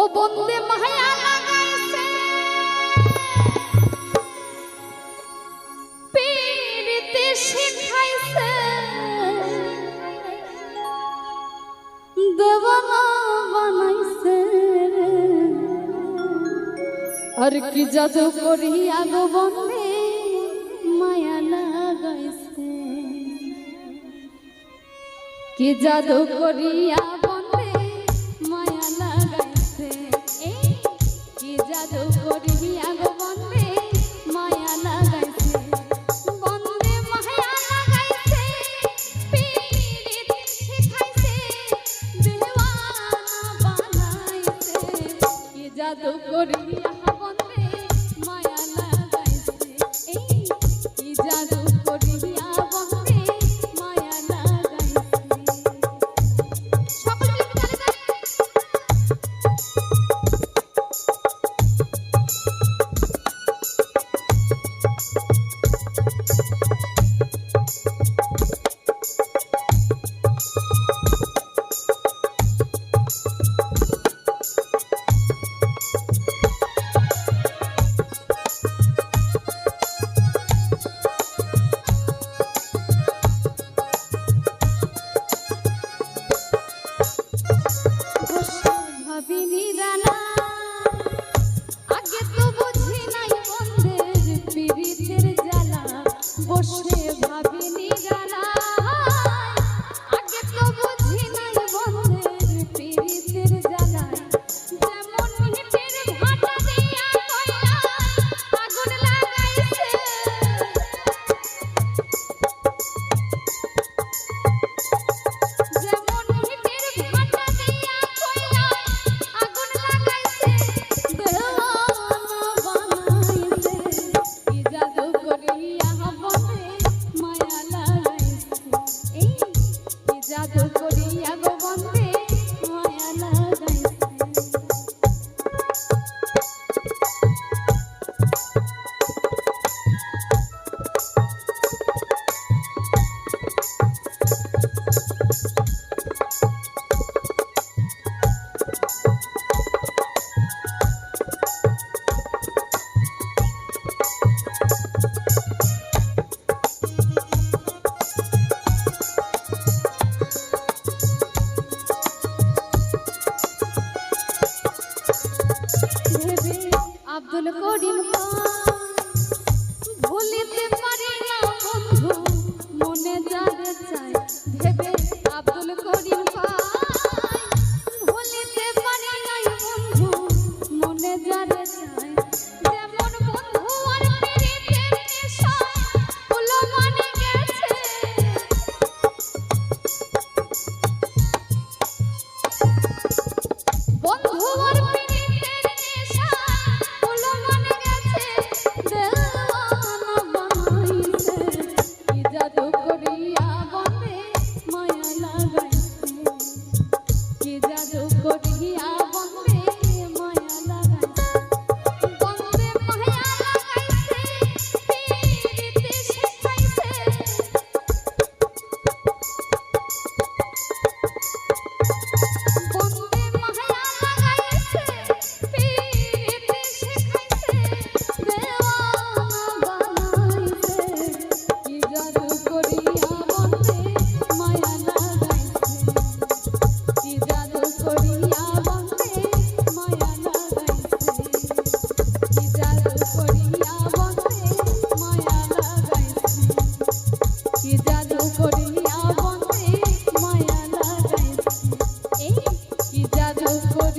ও বন্দে মায়া লাগাইছে। পীড়িতে শিখাইছে। দেওয়ানা বানাইছে আর কি জাদু করি আগো বন্দে মায়া লাগাইছে। কি জাদু করিয়া বন্দে মায়া লাগাইছে। জাদু হবন আব্দুল করিম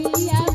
see ya.